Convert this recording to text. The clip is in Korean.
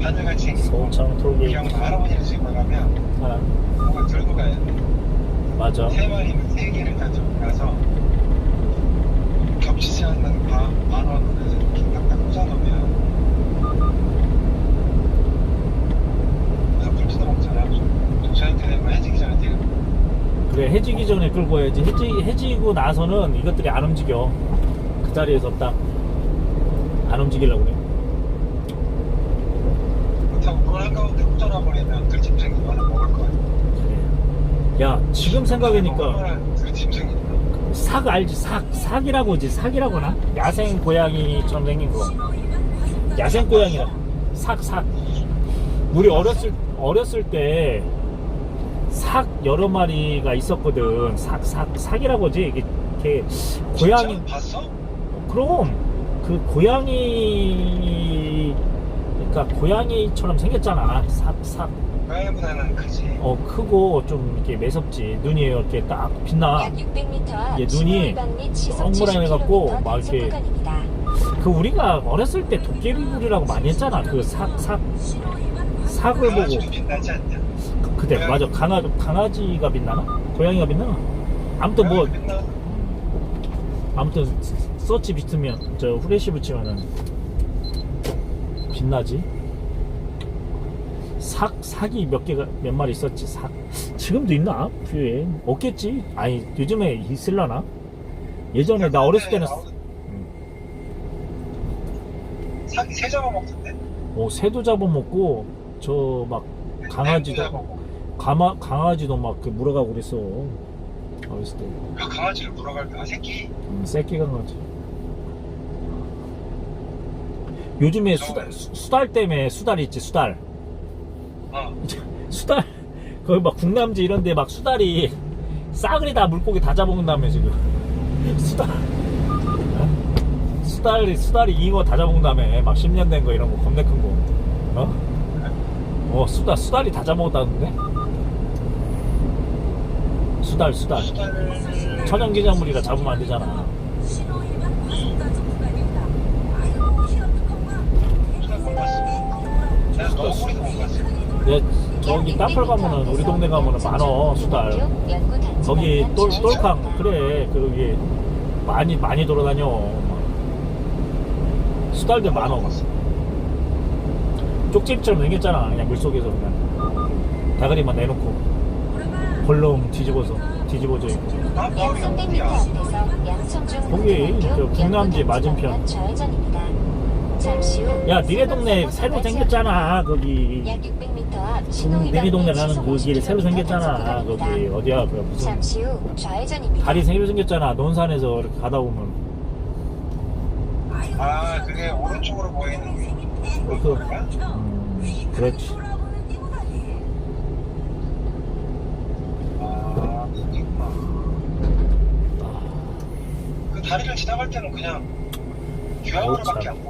톨게이트 그냥 할아버지를 집에 가면 들고 가야 돼. 맞아. 세 마리면 세 개를 다 들고 가서 겹치지 않는 바, 만 원을 이렇게 딱딱 꽂아놓으면 그래서 불 뜯어 먹잖아. 좀 저녁 때 되면 해지기 전에 되는 그래 해지기 전에 끌고 와야지. 해지, 해지고 나서는 이것들이 안 움직여. 그 자리에서 딱 안 움직이려고 그래 한가운데 먹을 거야. 그래. 야 지금 얼마나 들짐승이 있나. 삭 알지 삭 삭이라고 지 삭이라고 하나 야생 고양이처럼 생긴 거 야생 고양이라 삭삭 우리 어렸을 어렸을 때 삭 여러 마리가 있었거든 삭삭 삭이라고 하지 이게 이렇게 고양이 진짜? 봤어? 그럼 그 고양이 그러니까 고양이처럼 생겼잖아. 삭삭 고양이보다는 크지. 어 크고 좀 이렇게 매섭지. 눈이 이렇게 딱 빛나. 약 600m 앞얘 눈이 엉물해갖고 막 이렇게. 그 우리가 어렸을 때 도깨비불이라고 많이 했잖아. 그삭삭 삭을 보고. 빛나지 않냐? 그때 맞아. 강아 강아지가 빛나나? 고양이가 빛나나 아무튼 뭐 빛나. 아무튼 서치 비트면 저 후레쉬 붙이면은 빛나지? 삭 삭이 몇 개가 몇 마리 있었지? 삭. 지금도 있나? 뷰에 없겠지? 아니 요즘에 있을라나? 예전에 나 어렸을 때는 사기 새 잡아먹던데? 어, 새도 잡아먹고 저 막 강아지도. 가마, 강아지도 막 그 물어가고 그랬어 어렸을 때. 그 강아지를 물어갈까? 아, 새끼? 음, 새끼 강아지 요즘에 수달, 수- 수달 때문에 수달 있지 수달. 어. 수달 거기 막 국남지 이런데 막 수달이 싸그리 다 물고기 다 잡아먹는다며 지금. 수달. 어? 수달이 수달이 잉어 다 잡아먹는다며 막 10년 된 거 이런 거 겁나 큰거. 어? 어 수달 수달이 다 잡아먹었다는데? 수달 수달. 천연기념물이라 잡으면 안 되잖아 내 저기 땅굴 가면은 우리 동네 가면은 많어 수달. 거기 똘, 똘캉. 그래. 거기 많이 많이 돌아다녀. 막. 수달들 많어 쪽집처럼 생겼잖아. 그냥 물속에서 그냥. 다가리만 내놓고. 벌렁 뒤집어서 뒤집어져 있고. 아, 바로 300m 어디야? 앞에서 양천중 거기 저 국남지 맞은편. 야 니네 동네 새로 생겼잖아 거기 약 600m 앞 음, 니네 동네 및 가는 그 길이 새로 50km 생겼잖아 거기. 어디야 그 무슨 잠시 후 좌회전입니다. 다리 새로 생겼잖아 논산에서 이렇게 가다 보면 아, 그게 오른쪽으로 보이는 그? 음, 그렇지 아. 아, 그 다리를 지나갈 때는 그냥 유황으로밖에 참. 안 보여.